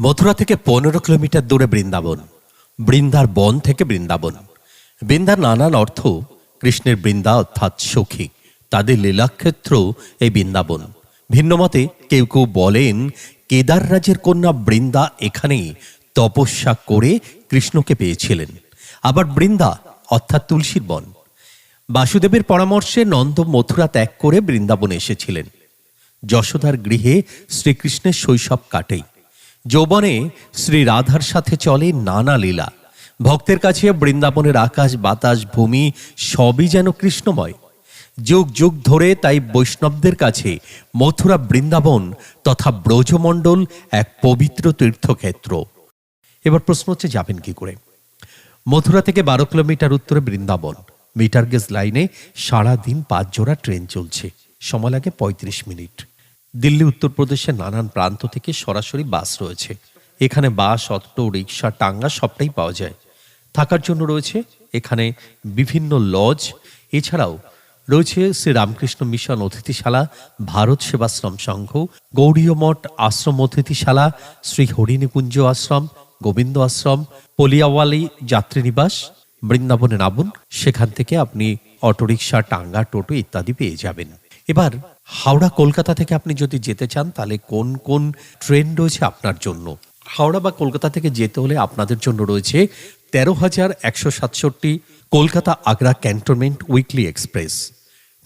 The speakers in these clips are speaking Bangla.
মথুরা থেকে পনেরো কিলোমিটার দূরে বৃন্দাবন, বৃন্দার বন থেকে বৃন্দাবন। বৃন্দার নানান অর্থ কৃষ্ণের বৃন্দা অর্থাৎ সখী, তাদের লীলাক্ষেত্র এই বৃন্দাবন। ভিন্নমতে কেউ কেউ বলেন, কেদার রাজের কন্যা বৃন্দা এখানেই তপস্যা করে কৃষ্ণকে পেয়েছিলেন। আবার বৃন্দা অর্থাৎ তুলসীর বন। বাসুদেবের পরামর্শে নন্দ মথুরা ত্যাগ করে বৃন্দাবনে এসেছিলেন। যশোদার গৃহে শ্রীকৃষ্ণের শৈশব কাটেই। যৌবনে শ্রী রাধার সাথে চলে নানা লীলা। ভক্তের কাছে বৃন্দাবনের আকাশ, বাতাস, ভূমি সবই যেন কৃষ্ণময়। যুগ যুগ ধরে তাই বৈষ্ণবদের কাছে মথুরা বৃন্দাবন তথা ব্রজমণ্ডল এক পবিত্র তীর্থক্ষেত্র। এবার প্রশ্ন হচ্ছে, যাবেন কি করে? মথুরা থেকে বারো কিলোমিটার উত্তরে বৃন্দাবন। মিটার গেজ লাইনে সারাদিন পাঁচ জোড়া ট্রেন চলছে। সময় লাগে পঁয়ত্রিশ মিনিট। দিল্লি উত্তরপ্রদেশের নানান প্রান্ত থেকে সরাসরি বাস রয়েছে। এখানে বাস, অটো, রিক্সা, টাঙ্গা সবটাই পাওয়া যায়। থাকার জন্য রয়েছে এখানে বিভিন্ন লজ। এছাড়াও রয়েছে শ্রী রামকৃষ্ণ মিশন অতিথিশালা, ভারত সেবাশ্রম সংঘ, গৌরীয় মঠ আশ্রম অতিথিশালা, শ্রী হরিণীকুঞ্জ আশ্রম, গোবিন্দ আশ্রম, পলিয়াওয়ালি যাত্রী নিবাস, বৃন্দাবনে নামুন। সেখান থেকে আপনি অটোরিকশা টাঙ্গা, টোটো ইত্যাদি পেয়ে যাবেন। এবার, হাওড়া, কলকাতা থেকে আপনি যদি যেতে চান, তাহলে কোন কোন ট্রেন রয়েছে আপনার জন্য? হাওড়া বা কলকাতা থেকে যেতে হলে আপনাদের জন্য রয়েছে তেরো হাজার একশো সাতষট্টি Kolkata Agra cantonment weekly express.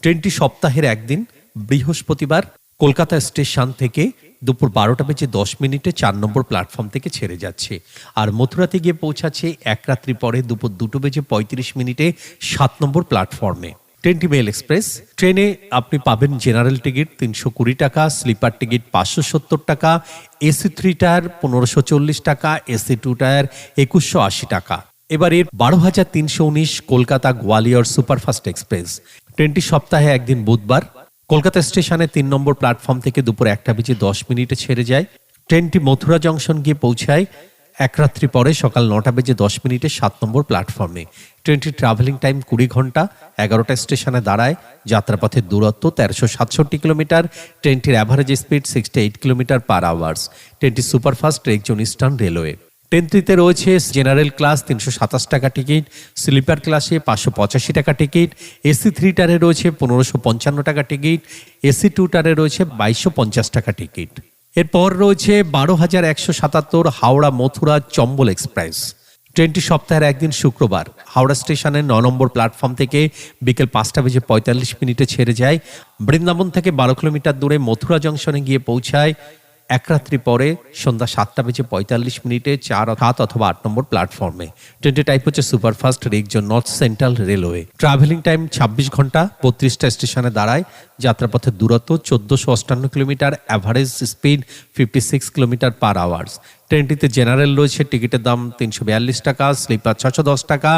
ট্রেনটি সপ্তাহের একদিন, বৃহস্পতিবার কলকাতা স্টেশন থেকে দুপুর বারোটা বেজে দশ মিনিটে চার নম্বর প্ল্যাটফর্ম থেকে ছেড়ে যাচ্ছে। আর মথুরাতে গিয়ে পৌঁছাচ্ছে এক রাত্রি পরে দুপুর দুটো বেজে পঁয়ত্রিশ মিনিটে সাত নম্বর প্ল্যাটফর্মে। ট্রেনটি মেল এক্সপ্রেস, ট্রেনে আপনি পাবেন জেনারেল টিকিট তিনশো কুড়ি টাকা, স্লিপার টিকিট পাঁচশো সত্তর টাকা, এসি থ্রি টায়ার পনেরোশো চল্লিশ টাকা, এসি টু টায়ার একুশশো আশি টাকা। এবার এর বারো হাজার তিনশো উনিশ কলকাতা গোয়ালিয়র সুপারফাস্ট এক্সপ্রেস। ট্রেনটি সপ্তাহে একদিন বুধবার। কলকাতা স্টেশনে তিন নম্বর প্ল্যাটফর্ম থেকে দুপুর একটা বেজে দশ মিনিটে ছেড়ে যায়। ট্রেনটি মথুরা জংশন গিয়ে পৌঁছায়। এক রাত্রি পরে সকাল নটা বেজে দশ মিনিটে সাত নম্বর প্ল্যাটফর্মে ট্রেনটির ট্রাভেলিং টাইম কুড়ি ঘণ্টা এগারোটা স্টেশনে দাঁড়ায়। যাত্রাপথের দূরত্ব তেরোশো সাতষট্টি কিলোমিটার, ট্রেনটির average speed sixty eight kilometre per hours ট্রেনটি সুপারফাস্ট রেকজন ইস্টার্ন রেলওয়ে ট্রেনটিতে রয়েছে জেনারেল ক্লাস তিনশো সাতাশ টাকা টিকিট স্লিপার ক্লাসে পাঁচশো পঁচাশি টাকা টিকিট এসি থ্রি টারে রয়েছে পনেরোশো পঞ্চান্ন টাকা টিকিট এসি টু টারে রয়েছে বাইশশো পঞ্চাশ টাকা টিকিট এরপর রয়েছে বারো হাজার একশো সাতাত্তর হাওড়া মথুরা চম্বল এক্সপ্রেস। ট্রেনটি সপ্তাহের একদিন শুক্রবার। হাওড়া স্টেশনের ন নম্বর প্ল্যাটফর্ম থেকে বিকেল পাঁচটা বেজে পঁয়তাল্লিশ মিনিটে ছেড়ে যায়। বৃন্দাবন থেকে বারো কিলোমিটার দূরে মথুরা জংশনে গিয়ে পৌঁছায় এক রাত্রি পরে সন্ধ্যা সাতটা বেজে পঁয়তাল্লিশ মিনিটে চার, সাত অথবা আট নম্বর প্ল্যাটফর্মে। ট্রেনটি টাইপ হচ্ছে superfast রিকজন north central railway. Travelling time ছাব্বিশ ঘণ্টা, বত্রিশটা স্টেশনে দাঁড়ায়। যাত্রাপথের দূরত্ব চোদ্দশো অষ্টান্ন kilometre average speed fifty six kilometre per hours ট্রেনটিতে general রয়েছে, টিকিটের দাম তিনশো বিয়াল্লিশ টাকা স্লিপার ছশো দশ টাকা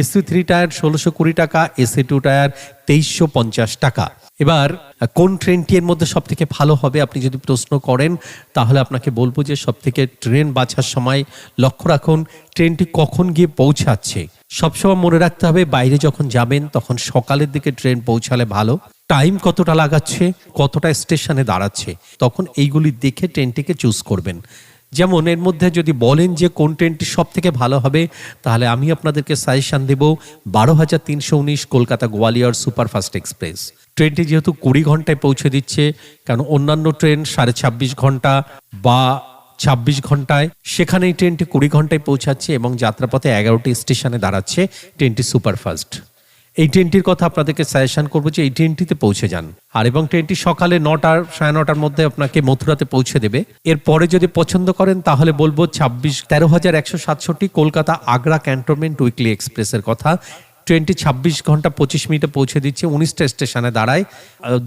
এসি থ্রি টায়ার ষোলোশো কুড়ি টাকা এসি টু টায়ার তেইশশো পঞ্চাশ টাকা। এবার, কোন ট্রেনটি এর মধ্যে সব থেকে ভালো হবে আপনি যদি প্রশ্ন করেন, তাহলে আপনাকে বলব যে সব থেকে ট্রেন বাছার সময় লক্ষ্য রাখুন, ট্রেনটি কখন গিয়ে পৌঁছাচ্ছে। সবসময় মনে রাখতে হবে, বাইরে যখন যাবেন, তখন সকালের দিকে ট্রেন পৌঁছালে ভালো। টাইম কতটা লাগাচ্ছে, কতটা স্টেশনে দাঁড়াচ্ছে, তখন এইগুলি দেখে ট্রেনটিকে চুজ করবেন। যেমন এর মধ্যে যদি বলেন যে কোন ট্রেনটি সব থেকে ভালো হবে, তাহলে আমি আপনাদেরকে সাজেশন দেব বারো হাজার তিনশো উনিশ কলকাতা গোয়ালিয়র সুপারফাস্ট এক্সপ্রেস। ট্রেনটি যেহেতু কুড়ি ঘন্টায় পৌঁছে দিচ্ছে, কারণ অন্যান্য ট্রেন সাড়ে ছাব্বিশ ঘণ্টা বা ছাব্বিশ ঘন্টায়। সেখানে এই ট্রেনটি কুড়ি ঘন্টায় পৌঁছাচ্ছে এবং যাত্রাপথে এগারোটি স্টেশনে দাঁড়াচ্ছে ট্রেনটি সুপারফাস্ট। এই ট্রেনটির কথা আপনাদেরকে সাজেশন করব যে এই ট্রেনটিতে পৌঁছে যান। আর এবং ট্রেনটি সকালে নটার, সাড়ে নটার মধ্যে আপনাকে মথুরাতে পৌঁছে দেবে। এরপরে যদি পছন্দ করেন, তাহলে বলব ছাব্বিশ, তেরো হাজার একশো সাতষট্টি কলকাতা আগ্রা ক্যান্টনমেন্ট উইকলি এক্সপ্রেসের কথা। ট্রেনটি ছাব্বিশ ঘণ্টা পঁচিশ মিনিটে পৌঁছে দিচ্ছে। উনিশটা স্টেশনে দাঁড়ায়।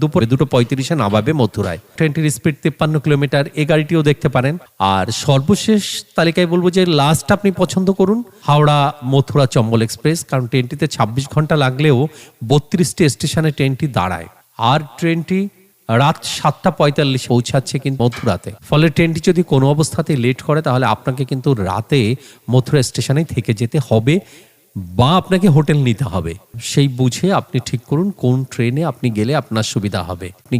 দুপুরে দুটো পঁয়ত্রিশে নামাবে মথুরায়। ট্রেনটির স্পিড তিপ্পান্ন কিলোমিটার। এ গাড়িটিও দেখতে পারেন। আর সর্বশেষ তালিকায় বলব যে লাস্ট আপনি পছন্দ করুন, হাওড়া মথুরা চম্বল এক্সপ্রেস। কারণ ট্রেনটিতে ছাব্বিশ ঘণ্টা লাগলেও বত্রিশটি স্টেশনে ট্রেনটি দাঁড়ায়। আর ট্রেনটি রাত সাতটা পঁয়তাল্লিশ পৌঁছাচ্ছে কিন্তু মথুরাতে। ফলে ট্রেনটি যদি কোনো অবস্থাতে লেট করে, তাহলে আপনাকে কিন্তু রাতে মথুরা স্টেশনে থেকে যেতে হবে। বা আপনাকে হোটেল নিতে হবে। সেই বুঝে আপনি ঠিক করুন কোন ট্রেনে আপনি গেলে আপনার সুবিধা হবে। আপনি